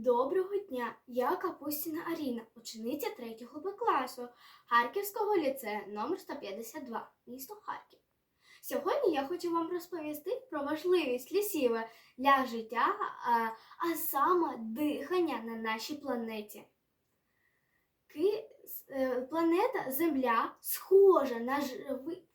Доброго дня! Я Капустіна Аріна, учениця 3 Б класу Харківського ліцею номер 152, місто Харків. Сьогодні я хочу вам розповісти про важливість лісів для життя, а, а саме дихання на нашій планеті. Е, Планета Земля схожа на живий.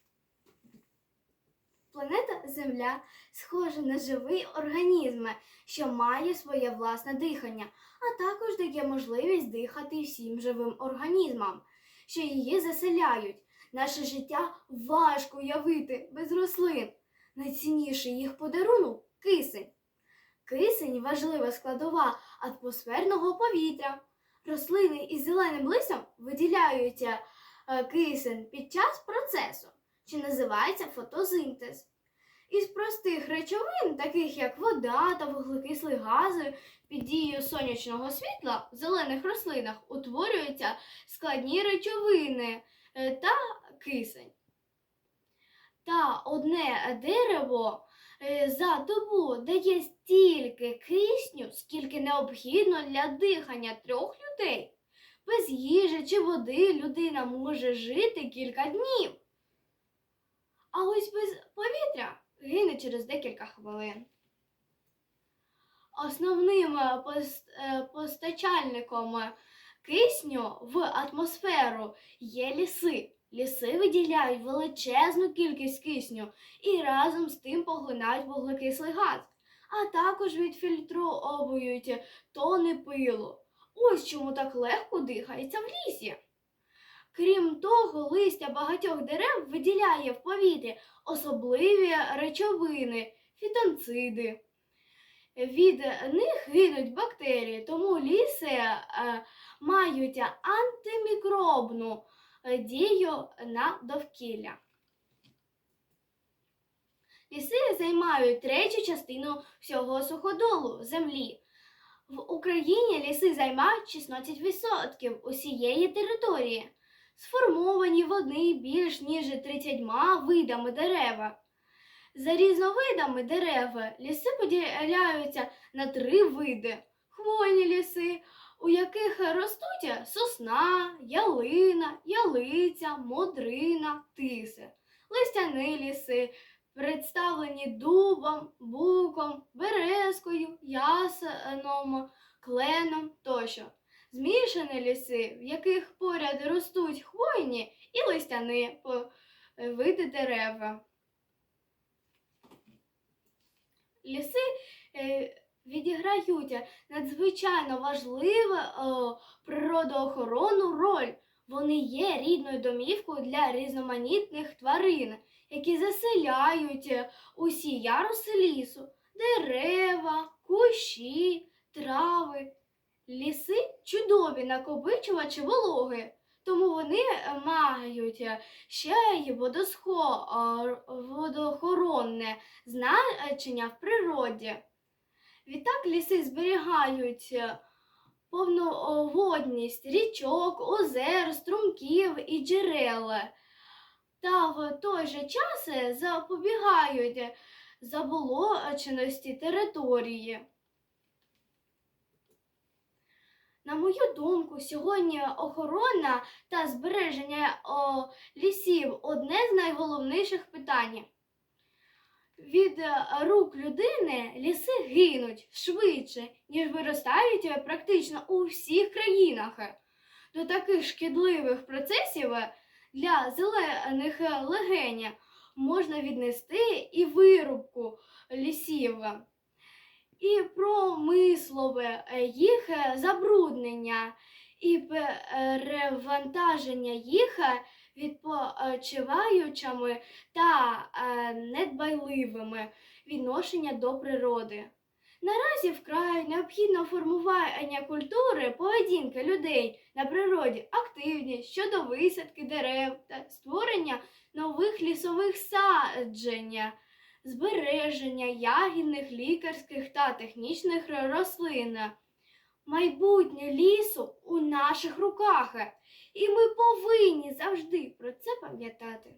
Планета Земля схожа на живий організм, що має своє власне дихання, а також дає можливість дихати всім живим організмам, що її заселяють. Наше життя важко уявити без рослин. Найцінніший їх подарунок кисень. Кисень важлива складова атмосферного повітря. Рослини із зеленим листям виділяють е, кисень під час процесу, що називається фотосинтез. Із простих речовин, таких як вода та вуглекислі гази, під дією сонячного світла в зелених рослинах утворюються складні речовини е, та кисень. Та одне дерево е, за добу дає стільки кисню, скільки необхідно для дихання трьох людей. Без їжі чи води людина може жити кілька днів. А ось без повітря гине через декілька хвилин. Основним е, е, постачальником кисню в атмосферу є ліси. Ліси виділяють величезну кількість кисню і разом з тим поглинають вуглекислий газ, а також відфільтровують тони пилу. Ось чому так легко дихається в лісі. Крім того, листя багатьох дерев виділяє в повітрі особливі речовини, фітонциди. Від них гинуть бактерії, тому ліси е, мають антимікробну е, дію на довкілля. Ліси займають третю частину всього суходолу землі. В Україні ліси займають 16% усієї території. Сформовані вони більш ніж 30 видами дерева. За різновидами дерев ліси поділяються на три види: хвойні ліси, у яких ростуть сосна, ялина, ялиця, модрина, тиси, листяні ліси, представлені дубом, буком, березкою, ясеном, кленом тощо. Змішані ліси, в яких поряд ростуть хвойні і листяні по- види дерева. Ліси е, відіграють надзвичайно важливу е, природоохоронну роль. Вони є рідною домівкою для різноманітних тварин, які заселяють е, усі яруси лісу, дерева, кущі, трави. Ліси чудові накопичувачі вологи, тому вони е, мають е, ще й водосхо, е, водоохоронне значення в природі. Відтак ліси зберігають е, повноводність річок, озер, струмків і джерел. Та в той же час запобігають заболоченості території. На мою думку, сьогодні охорона та збереження о, лісів одне з найголовніших питань. Від е, рук людини ліси гинуть швидше, ніж виростають е, практично у всіх країнах. До таких шкідливих процесів е, для зелених легень можна віднести і вирубку лісів і промислове е, їх е, забруднення і перевантаження їх е, відпочиваючими та недбайливими відношення до природи. Наразі вкрай необхідно формування культури поведінки людей на природі, активність щодо висадки дерев та створення нових лісових саджень збереження ягідних, лікарських та технічних рослин. Майбутнє лісу у наших руках, і ми повинні завжди про це пам'ятати.